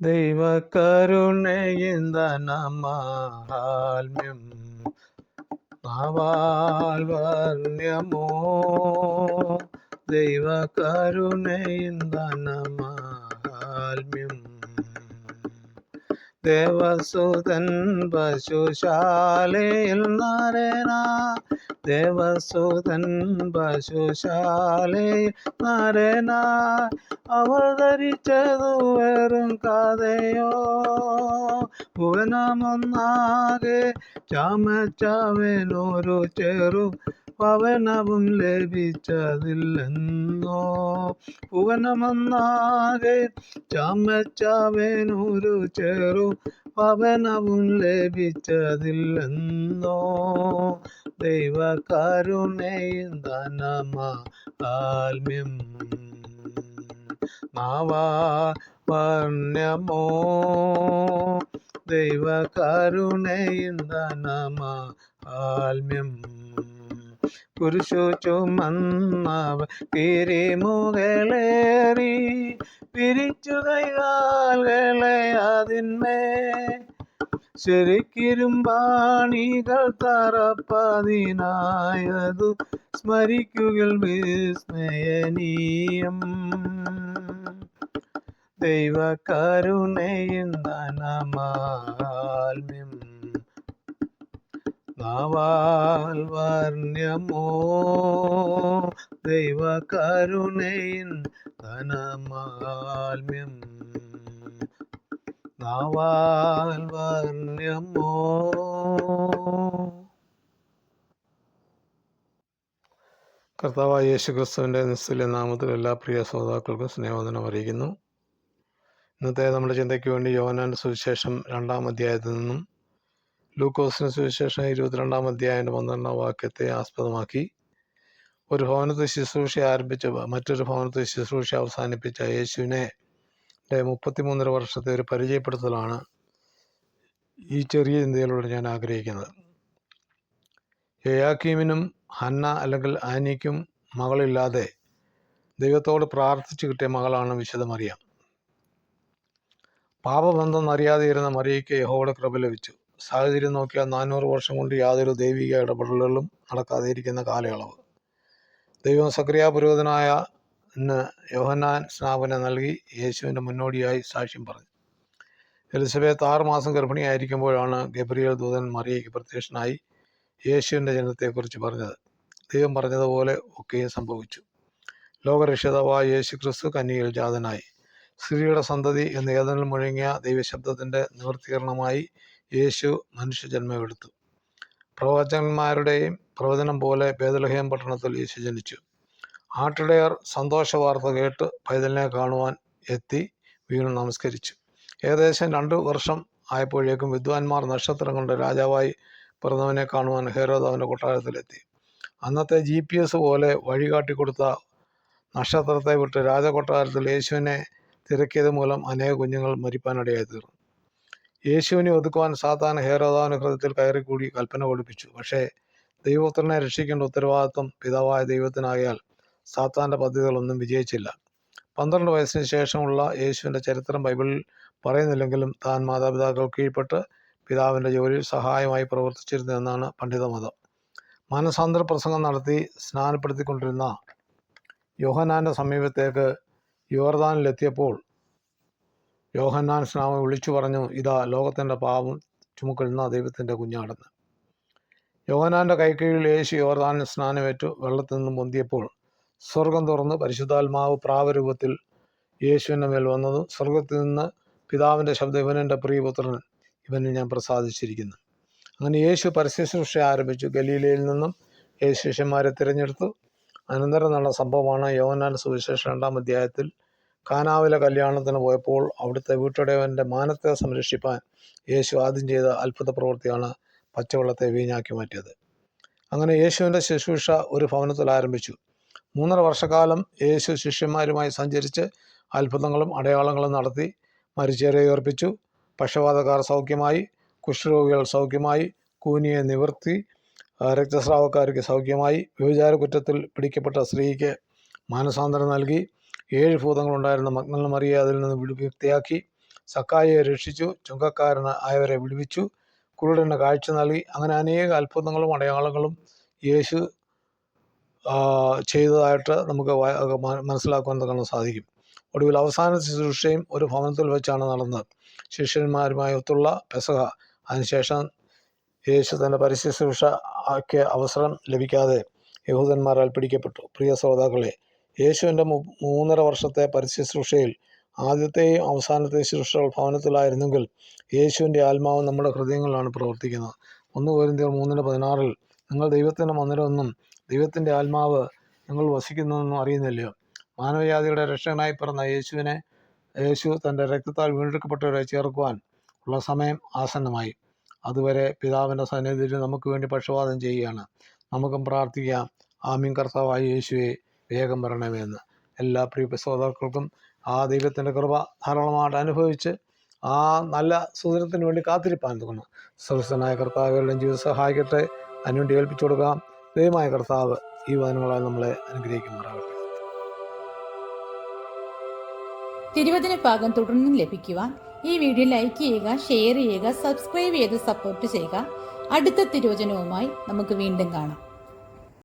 ദൈവകരുണയിന്തനമാഹാത്മ്യം നാവാൽ വർണ്യമോ ദൈവകരുണയിന്തനമാഹാത്മ്യം ദേവസുതൻ പശുശാലയിൽ നരന. ദേവസുതൻ പശുശാലയിൽ നരന. അവതരിച്ചതു വെറും കഥയോ. ഭുവനമൊന്നാകെ ചമച്ചവനൊരു ചെറു പവനവും ലഭിച്ചതില്ലെന്നോ? ഭുവനമൊന്നാകെ ചമച്ചവനൊരു ചെറു പവനവും ലഭിച്ചതില്ലെന്നോ? ദൈവകരുണയും ധനമാ ആത്മ്യം മാവാ വർണ്യമോ ദൈവകരുണയും ധനമാ കുരിശു ചുമന്നവ തിരിമുകളേറി പിരിച്ചു കൈകാലുകളെ അതിന്മേ. ശരിക്കിരുമ്പാണികൾ തറപ്പതിനായതു സ്മരിക്കുകൾ വിസ്മയനീയം. ദൈവകരുണയും ധനമാൽമ്യം നാവാൽ വർണ്യമോ? ദൈവകരുണയിൻ ധനമാൽമ്യം. വർണ്യമോ? കർത്താവായ യേശു ക്രിസ്തുവിന്റെ നിസ്തുല്യ നാമത്തിൽ എല്ലാ പ്രിയ ശ്രോതാക്കൾക്കും സ്നേഹവന്ദനം അറിയിക്കുന്നു. ഇന്നത്തെ നമ്മുടെ ചിന്തയ്ക്ക് വേണ്ടി യോനാന്റെ സുവിശേഷം രണ്ടാം അധ്യായത്തിൽ നിന്നും ലൂക്കോസിന് സുവിശേഷം ഇരുപത്തിരണ്ടാം അധ്യായം പന്ത്രണ്ടാം വാക്യത്തെ ആസ്പദമാക്കി. ഒരു ഭവനത്തെ ശുശ്രൂഷ ആരംഭിച്ച മറ്റൊരു ഭവനത്തെ ശുശ്രൂഷ അവസാനിപ്പിച്ച യേശുവിനെ മുപ്പത്തിമൂന്നര വർഷത്തെ ഒരു പരിചയപ്പെടുത്തലാണ് ഈ ചെറിയ ചിന്തയിലൂടെ ഞാൻ ആഗ്രഹിക്കുന്നത്. യയാക്കീമിനും ഹന്ന അല്ലെങ്കിൽ ആനിക്കും മകളില്ലാതെ ദൈവത്തോട് പ്രാർത്ഥിച്ചു കിട്ടിയ മകളാണ് വിശുദ്ധ മറിയാം. പാപബന്ധം അറിയാതെ ഇരുന്ന മറിയയ്ക്ക് യഹോയുടെ കൃപ ലഭിച്ചു. സാഹചര്യം നോക്കിയാൽ നാനൂറ് വർഷം കൊണ്ട് യാതൊരു ദൈവിക ഇടപെടലുകളും നടക്കാതെ ഇരിക്കുന്ന കാലയളവ്. ദൈവം സക്രിയ പുരോഹിതനായ യോഹന്നാൻ സ്നാപന നൽകി യേശുവിന്റെ മുന്നോടിയായി സാക്ഷ്യം പറഞ്ഞു. എലിസബത്ത് ആറ് മാസം ഗർഭിണിയായിരിക്കുമ്പോഴാണ് ഗബ്രിയേൽ ദൂതൻ മറിയയ്ക്ക് പ്രത്യക്ഷനായി യേശുവിന്റെ ജനനത്തെക്കുറിച്ച് പറഞ്ഞത്. ദൈവം പറഞ്ഞതുപോലെ ഒക്കെയും സംഭവിച്ചു. ലോകരക്ഷിതാവായ യേശു ക്രിസ്തു കന്യയിൽ ജാതനായി. സ്ത്രീയുടെ സന്തതി എന്ന് ഏതെങ്കിലും മുഴങ്ങിയ ദൈവശബ്ദത്തിന്റെ നിവൃത്തീകരണമായി യേശു മനുഷ്യജന്മമെടുത്തു. പ്രവചന്മാരുടെയും പ്രവചനം പോലെ ബേദലഹേം പട്ടണത്തിൽ യേശു ജനിച്ചു. ആട്ടിടയർ സന്തോഷ വാർത്ത കേട്ട് പൈതലിനെ കാണുവാൻ എത്തി വീണു നമസ്കരിച്ചു. ഏകദേശം രണ്ടു വർഷം ആയപ്പോഴേക്കും വിദ്വാൻമാർ നക്ഷത്രങ്ങളുടെ രാജാവായി പിറന്നവനെ കാണുവാൻ ഹേരോദ് അവന്റെ കൊട്ടാരത്തിലെത്തി. അന്നത്തെ ജി പി എസ് പോലെ വഴികാട്ടിക്കൊടുത്ത നക്ഷത്രത്തെ വിട്ട് രാജകൊട്ടാരത്തിൽ യേശുവിനെ തിരക്കിയത് മൂലം അനേക കുഞ്ഞുങ്ങൾ മരിപ്പാനിടയായി തീർന്നു യേശുവിനെ ഒതുക്കുവാൻ സാത്താൻ ഹേരോദാവിന് ഹൃദയത്തിൽ കയറിക്കൂടി കൽപ്പന ഒളിപ്പിച്ചു പക്ഷേ ദൈവപുത്രനെ രക്ഷിക്കേണ്ട ഉത്തരവാദിത്വം പിതാവായ ദൈവത്തിനായാൽ സാത്താന്റെ പദ്ധതികളൊന്നും വിജയിച്ചില്ല. പന്ത്രണ്ട് വയസ്സിന് ശേഷമുള്ള യേശുവിന്റെ ചരിത്രം ബൈബിളിൽ പറയുന്നില്ലെങ്കിലും താൻ മാതാപിതാക്കൾ കീഴ്പ്പെട്ട് പിതാവിന്റെ ജോലിയിൽ സഹായമായി പ്രവർത്തിച്ചിരുന്നു എന്നാണ് പണ്ഡിതമതം മാനസാന്തര പ്രസംഗം നടത്തി സ്നാനപ്പെടുത്തിക്കൊണ്ടിരുന്ന യോഹനാന്റെ സമീപത്തേക്ക് യോർദാനിലെത്തിയപ്പോൾ യോഹന്നാൻ സ്നാമം വിളിച്ചു പറഞ്ഞു ഇതാ ലോകത്തിന്റെ പാപം ചുമക്കുന്ന ദൈവത്തിന്റെ കുഞ്ഞാടെന്ന് യോഹനാന്റെ കൈക്കീഴിൽ യേശു യോർദാനിൽ സ്നാനമേറ്റു. വെള്ളത്തിൽ നിന്നും പൊന്തിയപ്പോൾ സ്വർഗം തുറന്ന്. പരിശുദ്ധാത്മാവ് പ്രാവരൂപത്തിൽ യേശുവിന്റെ മേൽ വന്നതും സ്വർഗത്തിൽ നിന്ന് പിതാവിന്റെ ശബ്ദം ഇവനെന്റെ പ്രിയപുത്രൻ ഇവനെ ഞാൻ പ്രസാദിച്ചിരിക്കുന്നു. അങ്ങനെ യേശു പരസ്യശുശ്രൂഷ ആരംഭിച്ചു. ഗലീലയിൽ നിന്നും യേശു ശിഷ്യന്മാരെ തിരഞ്ഞെടുത്തു. അനന്തരം നടന്ന സംഭവമാണ് യോഹന്നാൻ സുവിശേഷം രണ്ടാം അധ്യായത്തിൽ കാനാവിലെ കല്യാണത്തിന് പോയപ്പോൾ അവിടുത്തെ വീട്ടുടയവന്റെ മാനത്തെ സംരക്ഷിപ്പാൻ യേശു ആദ്യം ചെയ്ത അത്ഭുത പ്രവൃത്തിയാണ് പച്ചവെള്ളത്തെ വീഞ്ഞാക്കി മാറ്റിയത്. അങ്ങനെ യേശുവിന്റെ ശുശ്രൂഷ ഒരു ഭവനത്തിൽ ആരംഭിച്ചു. മൂന്നര വർഷക്കാലം യേശു ശിഷ്യന്മാരുമായി സഞ്ചരിച്ച് അത്ഭുതങ്ങളും അടയാളങ്ങളും നടത്തി മരിച്ചേരെ ഉയർപ്പിച്ചു. പക്ഷപാതക്കാർ സൗഖ്യമായി കുഷ്ഠരോഗികൾ സൗഖ്യമായി കൂനിയെ നിവർത്തി രക്തസ്രാവക്കാർക്ക് സൗഖ്യമായി വ്യഭിചാര കുറ്റത്തിൽ പിടിക്കപ്പെട്ട സ്ത്രീക്ക് മാനസാന്തരം നൽകി. ഏഴ് ഭൂതങ്ങളുണ്ടായിരുന്ന മഗ്നൽ മറിയെ അതിൽ നിന്ന് വിമുക്തിയാക്കി സക്കായിയെ രക്ഷിച്ചു ചുങ്കക്കാരന് ആയവരെ വിടുവിച്ചു കുരുടന് കാഴ്ച നൽകി. അങ്ങനെ അനേക അത്ഭുതങ്ങളും അടയാളങ്ങളും യേശു ചെയ്തതായിട്ട് നമുക്ക് മനസ്സിലാക്കുവാൻ കാണാൻ സാധിക്കും. ഒടുവിൽ അവസാന ശുശ്രൂഷയും ഒരു ഭവനത്തിൽ വെച്ചാണ് നടന്നത്. ശിഷ്യന്മാരുമായി ഒത്തുള്ള പെസഹ. അതിനുശേഷം യേശു തന്റെ പരിശുശ്രൂഷ ആക്കിയ അവസരം ലഭിക്കാതെ യഹൂദന്മാരാൽ പിടിക്കപ്പെട്ടു. പ്രിയ ശ്രോതാക്കളെ യേശുവിന്റെ മൂന്നര വർഷത്തെ പരിശുശ്രൂഷയിൽ ആദ്യത്തെയും അവസാനത്തെയും ശുശ്രൂഷകൾ ഭവനത്തിലായിരുന്നെങ്കിൽ യേശുവിന്റെ ആത്മാവ് നമ്മുടെ ഹൃദയങ്ങളിലാണ് പ്രവർത്തിക്കുന്നത്. ഒന്ന് കോരിന്ത്യർ മൂന്നിന് പതിനാറിൽ നിങ്ങൾ ദൈവത്തിന്റെ മന്ദിരമെന്നും ദൈവത്തിന്റെ ആത്മാവ് നിങ്ങൾ വസിക്കുന്നതെന്നും അറിയുന്നില്ലയോ? മാനവജാതിയുടെ രക്ഷകനായി പിറന്ന യേശുവിനെ യേശു തന്റെ രക്തത്താൽ വീണ്ടെടുക്കപ്പെട്ടവരെ ചേർക്കുവാൻ ഉള്ള സമയം ആസന്നമായി. അതുവരെ പിതാവിന്റെ സന്നിധിയിൽ നമുക്ക് വേണ്ടി പക്ഷപാതം ചെയ്യുകയാണ്. നമുക്കും പ്രാർത്ഥിക്കാം. ആമീൻ. കർത്താവായ യേശുവെ വേഗം വരണമെന്ന് എല്ലാ പ്രിയ ശ്രോതാക്കൾക്കും ആ ദൈവത്തിന്റെ കൃപ ധാരാളമായിട്ട് അനുഭവിച്ച് ആ നല്ല സുദിനത്തിന് വേണ്ടി കാത്തിരിപ്പാൻ തോന്നുന്നു. സുഹൃത്തനായ കർത്താവുകളുടെ ജീവിതം സഹായിക്കട്ടെ. അതിനുവേണ്ടി ഏൽപ്പിച്ചു കൊടുക്കാം. ദൈവമായ കർത്താവ് ഈ വചനങ്ങളാൽ നമ്മളെ അനുഗ്രഹിക്കുമാറാകട്ടെ. തിരുവചന ഭാഗം തുടർന്നും ലഭിക്കുവാൻ ഈ വീഡിയോ ലൈക്ക് ചെയ്യുക ഷെയർ ചെയ്യുക സബ്സ്ക്രൈബ് ചെയ്ത് സപ്പോർട്ട് ചെയ്യുക. അടുത്ത തിരുവചനവുമായി നമുക്ക് വീണ്ടും കാണാം.